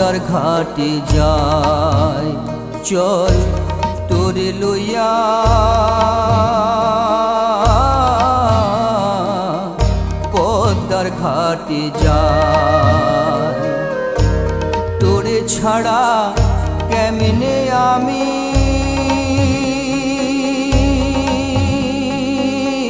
পদ্মার ঘাটে যায় চল তোরে লইয়া। পদ্মার ঘাটে যায় তোরে ছাড়া কেমনে আমি